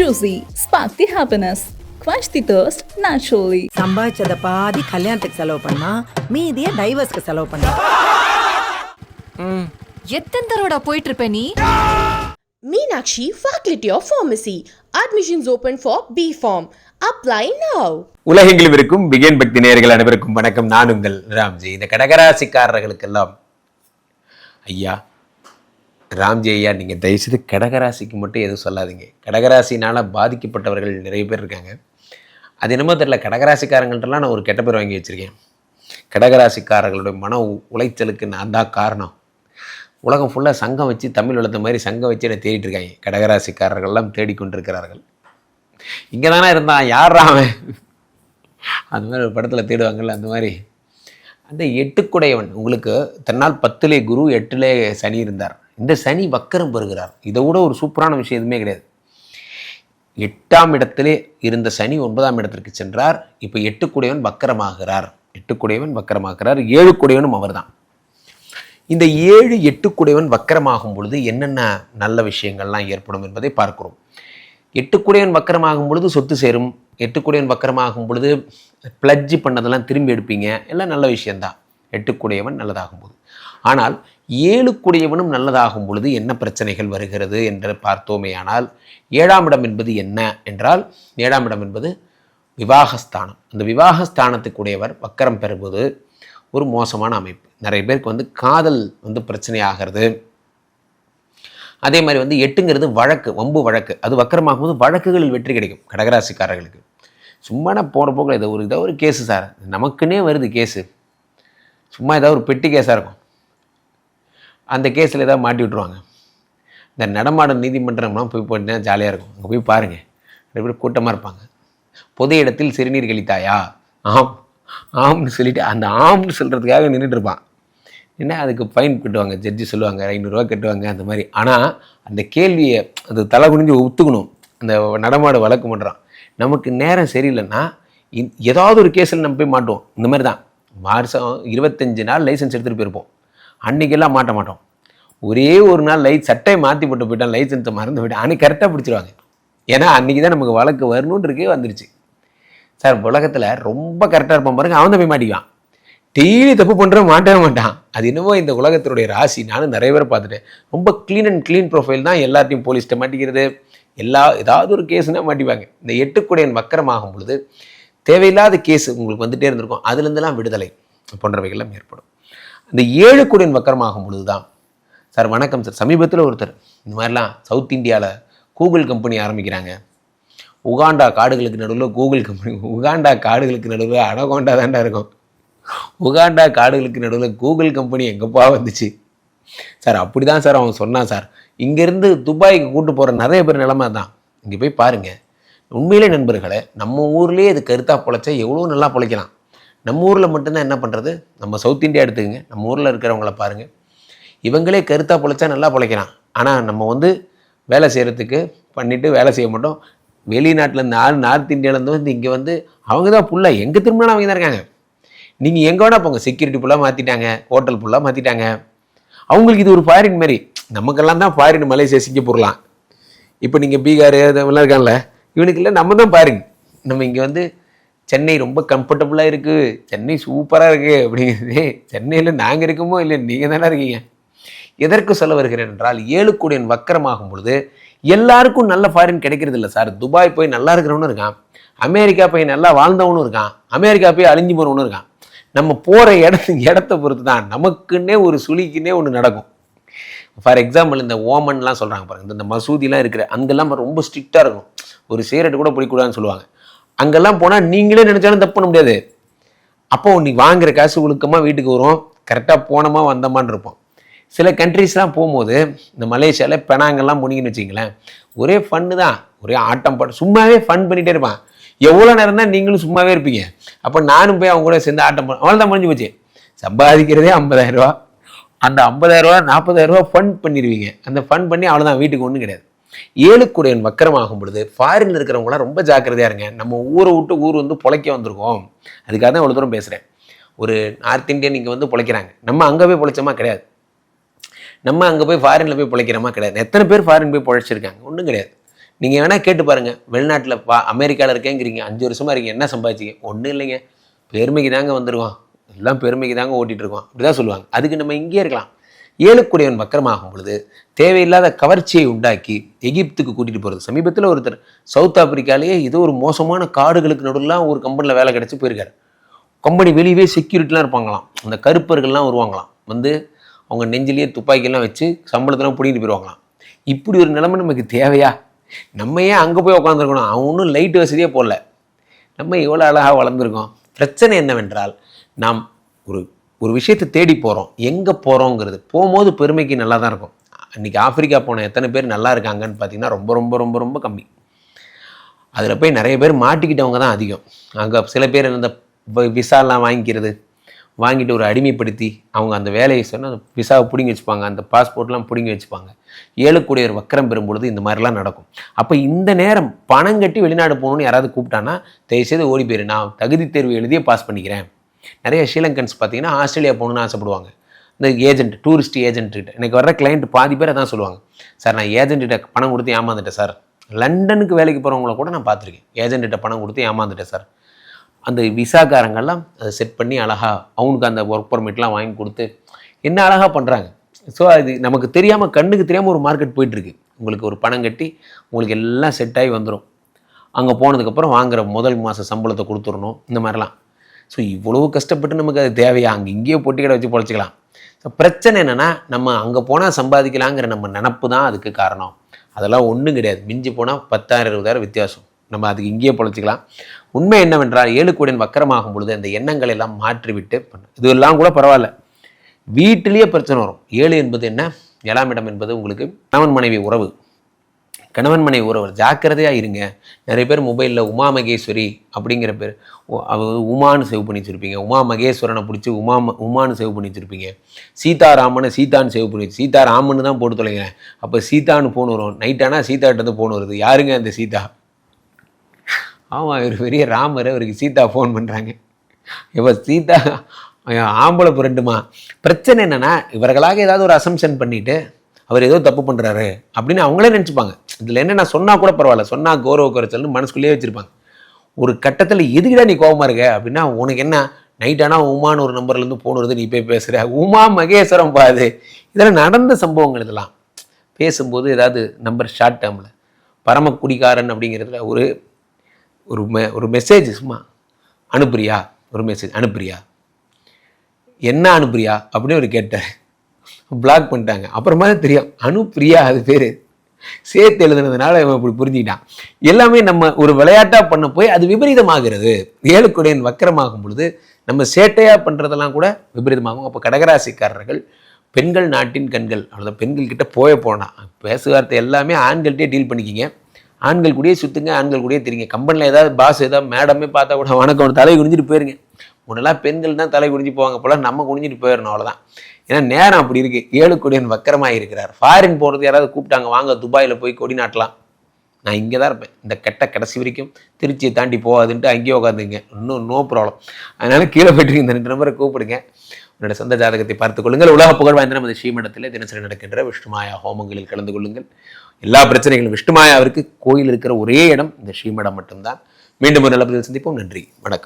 Juicy, spark the happiness. Quench the thirst naturally. சம்பாதிச்சத பாதி கல்யாணத்துக்கு செலவு பண்ணா மீதிய டைவர்ஸ்க்கு செலவு பண்ணா எத்தனை தடவைடா போயிட்டு இருப்ப நீ Meenakshi Faculty of Pharmacy. Admissions open for B Form. Apply now. உலகெங்கிலும் இருக்கும் பிகேன் பக்தி நேயர்கள் அனைவருக்கும் வணக்கம் நான் உங்கள் ராம்ஜி இந்த கடகராசிக்காரர்களுக்கெல்லாம் ஐயா ராம்ஜி ஐயா நீங்கள் தயவுசெய்து கடகராசிக்கு மட்டும் எதுவும் சொல்லாதீங்க. கடகராசினால் பாதிக்கப்பட்டவர்கள் நிறைய பேர் இருக்காங்க. அது என்னமோ தெரியல கடகராசிக்காரங்கள்ட்டலாம் நான் ஒரு கெட்ட பேர் வாங்கி வச்சுருக்கேன். கடகராசிக்காரர்களுடைய மன உளைச்சலுக்கு நான் தான் காரணம். உலகம் ஃபுல்லாக சங்கம் வச்சு தமிழ் வளர்த்த மாதிரி சங்கம் வச்சு என்னை தேடிட்டு இருக்காங்க. கடகராசிக்காரர்கள்லாம் தேடிக்கொண்டிருக்கிறார்கள். இங்கே தானே இருந்தான் யார் அவன்? அந்த மாதிரி ஒரு படத்தில் தேடுவாங்கல்ல அந்த மாதிரி. அந்த எட்டுக்குடையவன் உங்களுக்கு தன்னால் பத்திலே குரு எட்டிலே சனி இருந்தார். இந்த சனி வக்கரம் பெறுகிறார். இதை விட ஒரு சூப்பரான விஷயம் எதுவுமே கிடையாது. எட்டாம் இடத்திலே இருந்த சனி ஒன்பதாம் இடத்திற்கு சென்றார். இப்போ எட்டுக்குடையவன் வக்கரமாகிறார். எட்டுக்குடையவன் வக்கரமாகிறார். ஏழுக்குடையவனும் அவர்தான். இந்த ஏழு எட்டுக்குடையவன் வக்கரமாகும் பொழுது என்னென்ன நல்ல விஷயங்கள்லாம் ஏற்படும் என்பதை பார்க்கிறோம். எட்டுக்குடையவன் வக்கரமாகும் பொழுது சொத்து சேரும். எட்டுக்குடையவன் வக்கரமாகும் பொழுது பிளட்ஜ் பண்ணதெல்லாம் திரும்பி எடுப்பீங்க. எல்லாம் நல்ல விஷயம்தான். எட்டுக்குடையவன் நல்லதாகும் போது. ஆனால் ஏழுக்குடையவனும் நல்லதாகும் பொழுது என்ன பிரச்சனைகள் வருகிறது என்று பார்த்தோமேயானால் ஏழாம் இடம் என்பது என்ன என்றால் ஏழாம் இடம் என்பது விவாகஸ்தானம். அந்த விவாகஸ்தானத்துக்குடையவர் வக்கரம் பெறுவது ஒரு மோசமான அமைப்பு. நிறைய பேருக்கு வந்து காதல் வந்து பிரச்சனை ஆகிறது அதே மாதிரி வந்து எட்டுங்கிறது வழக்கு வம்பு வழக்கு. அது வக்கரமாகும் போது வழக்குகளில் வெற்றி கிடைக்கும் கடகராசிக்காரர்களுக்கு. சும்மா நான் போகிற போக்கில் இதை ஒரு இதாக ஒரு கேஸு சார். நமக்குன்னே வருது கேஸு சும்மா ஏதாவது ஒரு பெட்டி கேஸாக இருக்கும். அந்த கேஸில் ஏதாவது மாட்டி விட்ருவாங்க இந்த நடமாடும் நீதிமன்றம்லாம் போய் போயிட்டுனா ஜாலியாக இருக்கும். அங்கே போய் பாருங்கள் ரெண்டு பேர் கூட்டமாக இருப்பாங்க. பொது இடத்தில் சிறுநீர் கழித்தாயா? ஆம். ஆம்னு சொல்லிட்டு அந்த ஆம்னு சொல்கிறதுக்காக நின்றுட்டுருப்பான் என்ன? அதுக்கு ஃபைன் கட்டுவாங்க. ஜட்ஜி சொல்லுவாங்க. ஐநூறுரூவா கட்டுவாங்க. அந்த மாதிரி. ஆனால் அந்த கேள்வியை அது தலை குனிஞ்சு ஒத்துக்கணும். அந்த நடமாடு வழக்கு பண்ணுறான் நமக்கு நேரம் சரியில்லைன்னா ஏதாவது ஒரு கேஸில் நம்ம போய் மாட்டுவோம். இந்த மாதிரி தான் மாதம் இருபத்தஞ்சு நாள் லைசன்ஸ் எடுத்துகிட்டு போயிருப்போம். அன்றைக்கெல்லாம் மாட்ட மாட்டோம். ஒரே ஒரு நாள் லைட் சட்டை மாற்றி போட்டு போயிட்டான் லைசன்ஸை மறந்து போயிட்டான். அன்றைக்கி கரெக்டாக பிடிச்சிருவாங்க. ஏன்னா அன்றைக்கி தான் நமக்கு வழக்கு வரணுன்றக்கே வந்துருச்சு. சார் உலகத்தில் ரொம்ப கரெக்டாக இருப்பான் பாருங்க. அவன் தான் போய் மாட்டிக்குவான். டெய்லி தப்பு பண்ணுற மாட்டவே மாட்டான். அது என்னவோ இந்த உலகத்தினுடைய ராசி. நானும் நிறைய பேர் பார்த்துட்டேன். ரொம்ப க்ளீன் அண்ட் க்ளீன் ப்ரொஃபைல் தான் எல்லாத்தையும் போலீஸ்கிட்ட மாட்டிக்கிறது. எல்லா ஏதாவது ஒரு கேஸ்னால் மாட்டிப்பாங்க. இந்த எட்டுக்குடையன் வக்கரமாகும் பொழுது தேவையில்லாத கேஸ் உங்களுக்கு வந்துட்டே இருந்திருக்கும். அதுலேருந்துலாம் விடுதலை போன்றவைகள்லாம் ஏற்படும். இந்த ஏழு குடையன் வக்கரமாகும் பொழுது தான் சார் வணக்கம் சார். சமீபத்தில் ஒருத்தர் இந்த மாதிரிலாம் சவுத் இந்தியாவில் கூகுள் கம்பெனி ஆரம்பிக்கிறாங்க. உகாண்டா காடுகளுக்கு நடுவில் கூகுள் கம்பெனி உகாண்டா காடுகளுக்கு நடுவில் அனகோண்டா தாண்டா இருக்கும். உகாண்டா காடுகளுக்கு நடுவில் கூகுள் கம்பெனி எங்கப்பா வந்துச்சு? சார் அப்படி தான் சார் அவன் சொன்னான் சார். இங்கேருந்து துபாய்க்கு கூட்டு போகிற நிறைய பேர் நிலமை தான் இங்கே போய் பாருங்கள் உண்மையிலே நண்பர்களே நம்ம ஊர்லேயே இது கருத்தாக பொழைச்சா எவ்வளோ நல்லா பொழைக்கலாம். நம்ம ஊரில் மட்டும்தான் என்ன பண்ணுறது நம்ம சவுத் இந்தியா எடுத்துக்கங்க. நம்ம ஊரில் இருக்கிறவங்கள பாருங்கள் இவங்களே கருத்தாக பொழைச்சா நல்லா பொழைக்கிறான் ஆனால் நம்ம வந்து வேலை செய்கிறதுக்கு பண்ணிவிட்டு வேலை செய்ய மாட்டோம். வெளிநாட்டிலேருந்து ஆள் நார்த் இந்தியாவிலேருந்து வந்து இங்கே வந்து அவங்க தான் ஃபுல்லாக எங்கே திரும்பினாலும் அவங்க தான் இருக்காங்க. நீங்கள் எங்கே வேணால் போங்க. செக்யூரிட்டி ஃபுல்லாக மாற்றிட்டாங்க ஹோட்டல் ஃபுல்லாக மாற்றிட்டாங்க அவங்களுக்கு இது ஒரு ஃபாரின் மாதிரி நமக்கெல்லாம் தான் ஃபாரின் மலேசியா சிங்கப்பூர்லாம். இப்போ நீங்கள் பீகார் இதெல்லாம் இருக்கான்ல இவனுக்கு இல்லை நம்ம தான் ஃபாரின் நம்ம இங்கே வந்து சென்னை ரொம்ப கம்ஃபர்டபுளாக இருக்குது சென்னை சூப்பராக இருக்குது அப்படிங்கிறது சென்னையில் நாங்கள் இருக்கோமோ இல்லை நீங்கள் தானே இருக்கீங்க. எதற்கு சொல்ல வருகிறேன் என்றால் ஏழுக்குடியன் வக்கரமாகும் பொழுது எல்லாருக்கும் நல்ல ஃபாரின் கிடைக்கிறது இல்லை சார். துபாய் போய் நல்லா இருக்கிறவனும் இருக்கான். அமெரிக்கா போய் நல்லா வாழ்ந்தவனும் இருக்கான். அமெரிக்கா போய் அழிஞ்சு போனவனும் இருக்கான். நம்ம போகிற இடத்து இடத்த பொறுத்து தான் நமக்குன்னே ஒரு சுழிக்குன்னே ஒன்று நடக்கும். ஃபார் எக்ஸாம்பிள் இந்த ஓமன்லாம் சொல்கிறாங்க பாருங்கள் இந்த- இந்த மசூதிலாம் இருக்கிற அங்கெல்லாம் ரொம்ப ஸ்ட்ரிக்டாக இருக்கும். ஒரு சிகரெட் கூட பிடிக்கூடாதுன்னு சொல்லுவாங்க. அங்கெல்லாம் போனால் நீங்களே நினச்சாலும் தப்பு பண்ண முடியாது. அப்போ நீ வாங்குற காசு ஒழுக்கமாக வீட்டுக்கு வரும் கரெக்டாக போனோமா வந்தோமான்னு இருப்போம். சில கண்ட்ரீஸ்லாம் போகும்போது இந்த மலேசியாவில் பெனாங்கெல்லாம் போனீங்கன்னு வச்சிங்களேன் ஒரே ஃபன்னு தான். ஒரே ஆட்டம் பாட்டம் சும்மாவே ஃபன் பண்ணிகிட்டே இருப்பான். எவ்வளோ நேரம் தான் நீங்களும் சும்மாவே இருப்பீங்க. அப்போ நானும் போய் அவங்க கூட சேர்ந்து ஆட்டம் பண்ண அவ்வளோ தான் முடிஞ்சு போச்சு. சம்பாதிக்கிறதே 50000 அந்த 50000 ரூபா 40000 ரூபா ஃபன் பண்ணிடுவீங்க அந்த ஃபன் பண்ணி அவ்வளோதான் வீட்டுக்கு ஒன்றும் கிடையாது. ஏழுக்குடையன் வக்கரமாகும் பொழுது ஃபாரின் இருக்கிறவங்களாம் ரொம்ப ஜாக்கிரதையாக இருங்க. நம்ம ஊரை விட்டு ஊர் வந்து பிழைக்க வந்திருக்கோம். அதுக்காக தான் இவ்வளோ தூரம் பேசுகிறேன் ஒரு நார்த் இந்தியன் இங்கே வந்து பிழைக்கிறாங்க. நம்ம அங்கே போய் பிழைச்சோமா கிடையாது. நம்ம அங்கே போய் ஃபாரினில் போய் பிழைக்கிறோமா கிடையாது. எத்தனை பேர் ஃபாரின் போய் பிழைச்சிருக்காங்க? ஒன்றும் கிடையாது. நீங்கள் வேணால் கேட்டு பாருங்கள் வெளிநாட்டில் பா அமெரிக்காவில் இருக்கேங்கிறீங்க. அஞ்சு வருஷமாக இருக்கீங்க. என்ன சம்பாதிச்சிங்க? ஒன்றும் இல்லைங்க. பெருமைக்கு தாங்க வந்திருக்கோம். எல்லாம் பெருமைக்கு தாங்க ஓட்டிகிட்டு இருக்கோம். அப்படி தான் சொல்லுவாங்க. அதுக்கு நம்ம இங்கேயே இருக்கலாம். ஏழுக்குடையவன் வக்கரமாகும் பொழுது தேவையில்லாத கவர்ச்சியை உண்டாக்கி எகிப்துக்கு கூட்டிகிட்டு போகிறது சமீபத்தில் ஒருத்தர் சவுத் ஆப்பிரிக்காலேயே ஏதோ ஒரு மோசமான காடுகளுக்கு நடுவுலாம் ஒரு கம்பெனியில் வேலை கிடச்சி போயிருக்காரு. கம்பெனி வெளியவே செக்யூரிட்டிலாம் இருப்பாங்களாம். அந்த கருப்பர்கள்லாம் வருவாங்களாம். வந்து அவங்க நெஞ்சிலேயே துப்பாக்கிலாம் வச்சு சம்பளத்தெல்லாம் பிடிக்கிட்டு போயிடுவாங்களாம் இப்படி ஒரு நிலைமை நமக்கு தேவையா? நம்ம ஏன் அங்கே போய் உட்காந்துருக்கணும் அவன் ஒன்றும் லைட் வசதியே போடல. நம்ம எவ்வளோ அழகாக வளர்ந்துருக்கோம். பிரச்சனை என்னவென்றால் நாம் ஒரு ஒரு விஷயத்தை தேடி போகிறோம் எங்கே போகிறோங்கிறது போகும்போது பெருமைக்கு நல்லா தான் இருக்கும். இன்றைக்கி ஆப்பிரிக்கா போன எத்தனை பேர் நல்லா இருக்காங்கன்னு பார்த்தீங்கன்னா ரொம்ப ரொம்ப ரொம்ப ரொம்ப கம்மி. அதில் போய் நிறைய பேர் மாட்டிக்கிட்டவங்க தான் அதிகம். அங்கே சில பேர் இந்த விசாலாம் வாங்கிக்கிறது வாங்கிட்டு ஒரு அடிமைப்படுத்தி அவங்க அந்த வேலையை சொன்னால் அந்த விசாவை பிடுங்கி வச்சுப்பாங்க. அந்த பாஸ்போர்ட்லாம் பிடுங்கி வச்சுப்பாங்க. ஏழுக்கூடிய ஒரு வக்கரம் பெறும்பொழுது இந்த மாதிரிலாம் நடக்கும். அப்போ இந்த நேரம் பணம் கட்டி வெளிநாடு போகணும்னு யாராவது கூப்பிட்டானா தயவுசெய்து ஓடி போயிரு. நான் தகுதி தேர்வு எழுதியே பாஸ் பண்ணிக்கிறேன். நிறைய ஸ்ரீலங்கன்ஸ் பார்த்தீங்கன்னா ஆஸ்திரேலியா போகணுன்னு ஆசைப்படுவாங்க. இந்த ஏஜென்ட் டூரிஸ்ட் ஏஜென்ட்கிட்ட எனக்கு வர்ற கிளைண்ட் பாதி பேர் அதான் சொல்லுவாங்க. சார் நான் ஏஜென்ட்டிட்ட பணம் கொடுத்து ஏமாந்துட்டேன் சார். லண்டனுக்கு வேலைக்கு போகிறவங்கள கூட நான் பார்த்துருக்கேன். ஏஜென்ட்டிட்ட பணம் கொடுத்து ஏமாந்துட்டேன் சார். அந்த விசாக்காரங்கெல்லாம் அதை செட் பண்ணி அழகாக அவனுக்கு அந்த ஒர்க் பர்மிட்லாம் வாங்கி கொடுத்து என்ன அழகாக பண்ணுறாங்க ஸோ அது நமக்கு தெரியாமல் கண்ணுக்கு தெரியாமல் ஒரு மார்க்கெட் போயிட்டுருக்கு. உங்களுக்கு ஒரு பணம் கட்டி உங்களுக்கு எல்லாம் செட் ஆகி வந்துடும் அங்கே போனதுக்கப்புறம் வாங்குகிற முதல் மாத சம்பளத்தை கொடுத்துடணும். இந்த மாதிரிலாம். ஸோ இவ்வளவு கஷ்டப்பட்டு நமக்கு அது தேவையா? அங்கே இங்கேயே பொட்டி கடை வச்சு பொழைச்சிக்கலாம். ஸோ பிரச்சனை என்னென்னா நம்ம அங்கே போனால் சம்பாதிக்கலாங்கிற நம்ம நினப்பு தான் அதுக்கு காரணம். அதெல்லாம் ஒன்றும் கிடையாது. மிஞ்சி போனால் பத்தாயிரம் இருபதாயிரம் வித்தியாசம். நம்ம அதுக்கு இங்கேயே பொழைச்சிக்கலாம். உண்மை என்னவென்றால் ஏழு கோடியின் வக்கரமாகும் பொழுது அந்த எண்ணங்களை எல்லாம் மாற்றிவிட்டு பண்ண இதெல்லாம் கூட பரவாயில்ல. வீட்டிலேயே பிரச்சனை வரும். ஏழு என்பது என்ன? ஏழாம் இடம் என்பது உங்களுக்கு கணவன் மனைவி உறவு. கணவன் மனைவி உறவர் ஜாக்கிரதையாக இருங்க. நிறைய பேர் மொபைலில் உமா மகேஸ்வரி அப்படிங்கிற பேர். உமான்னு சேவ் பண்ணி வச்சுருப்பீங்க. உமா மகேஸ்வரனை பிடிச்சி உமா உமான்னு சேவ் பண்ணி வச்சுருப்பீங்க. சீதாராமனை சீதான்னு சேவ் பண்ணி வச்சு சீதாராமன்னு தான் போட்டு தொலைகிறேன் அப்போ சீதான்னு ஃபோன் வரும். நைட்டானா சீதாட்டது ஃபோன் வருது. யாருங்க அந்த சீதா? ஆமாம் இவர் பெரிய ராமர். அவருக்கு சீதா ஃபோன் பண்ணுறாங்க இப்போ சீதா ஐயோ, ஆம்பளை புரண்டுமா? பிரச்சனை என்னென்னா இவர்களாக ஏதாவது ஒரு அசம்ஷன் பண்ணிவிட்டு அவர் ஏதோ தப்பு பண்ணுறாரு அப்படின்னு அவங்களே நினச்சிப்பாங்க. இதில் என்ன நான் சொன்னால் கூட பரவாயில்ல. சொன்னால் கௌரவ குறைச்சல்னு மனசுக்குள்ளேயே வச்சுருப்பாங்க. ஒரு கட்டத்தில் எதுக்கிடா நீ கோபமாக இருக்க? அப்படின்னா உனக்கு என்ன? நைட் ஆனால் உமான்னு ஒரு நம்பர்லேருந்து ஃபோன் வருது நீ போய் பேசுகிற உமா மகேஸ்வரம் பாது இதெல்லாம் நடந்த சம்பவங்கள் இதெல்லாம். பேசும்போது ஏதாவது நம்பர் ஷார்ட் டேர்மில் பரம குடிகாரன் அப்படிங்கிறதுல ஒரு ஒரு மெ ஒரு மெசேஜ் சும்மா அனுப்புறியா? ஒரு மெசேஜ் அனுப்புறியா? என்ன அனுப்புறியா? அப்படின்னு அவர் கேட்டார். பிளாக் பண்ணிட்டாங்க. அப்புறமா தான் தெரியும் அனுப்பிரியா அது பேர். சேர்த்து எழுதுனதுனால இவன் இப்படி புரிஞ்சுக்கிட்டான். எல்லாமே நம்ம ஒரு விளையாட்டாக பண்ண போய் அது விபரீதமாகிறது. ஏழுக்குடையன் வக்கரமாகும் பொழுது நம்ம சேட்டையாக பண்ணுறதெல்லாம் கூட விபரீதமாகும். அப்போ கடகராசிக்காரர்கள் பெண்கள் நாட்டின் கண்கள் அவ்வளோதான் பெண்கள் கிட்ட போய போனால் பேசுவார்த்தை எல்லாமே ஆண்கள்கிட்டே டீல் பண்ணிக்கிங்க. ஆண்கள் கூடயே சுற்றுங்க ஆண்கள் கூடயே தெரியுங்க கம்பெனியில் ஏதாவது பாஸ் ஏதாவது மேடமே பார்த்தா கூட வணக்கம் தலை குனிஞ்சிட்டு போயிருங்க. முன்னெல்லாம் பெண்கள் தான் தலை குனிஞ்சு போவாங்க போல நம்ம குனிஞ்சிட்டு போயிடணும் அவ்வளோதான் ஏன்னா நேரம் அப்படி இருக்கு. ஏழு கொடியன் வக்கரமாக இருக்கிறார். ஃபாரின் போகிறது யாராவது கூப்பிட்டாங்க வாங்க துபாயில் போய் கொடி நாட்டலாம். நான் இங்கே தான் இருப்பேன். இந்த கெட்ட கடைசி வரைக்கும் திருச்சியை தாண்டி போகாதுன்ட்டு அங்கேயே உட்காந்துங்க இன்னும் நோ ப்ராப்ளம் அதனால கீழே போயிட்டு இந்த ரெண்டு நம்பரை கூப்பிடுங்க. உன்னோட சொந்த ஜாதகத்தை பார்த்துக் கொள்ளுங்கள். உலக புகழ் வாய்ந்த நமது ஸ்ரீமடத்தில் தினசரி நடக்கின்ற விஷ்ணுமாயா ஹோமங்களில் கலந்து கொள்ளுங்கள். எல்லா பிரச்சனைகளும் விஷ்ணுமாயாவிற்கு கோயில் இருக்கிற ஒரே இடம் இந்த ஸ்ரீமடம் மட்டும்தான். மீண்டும் ஒரு நல்ல சந்திப்போம். நன்றி. வணக்கம்.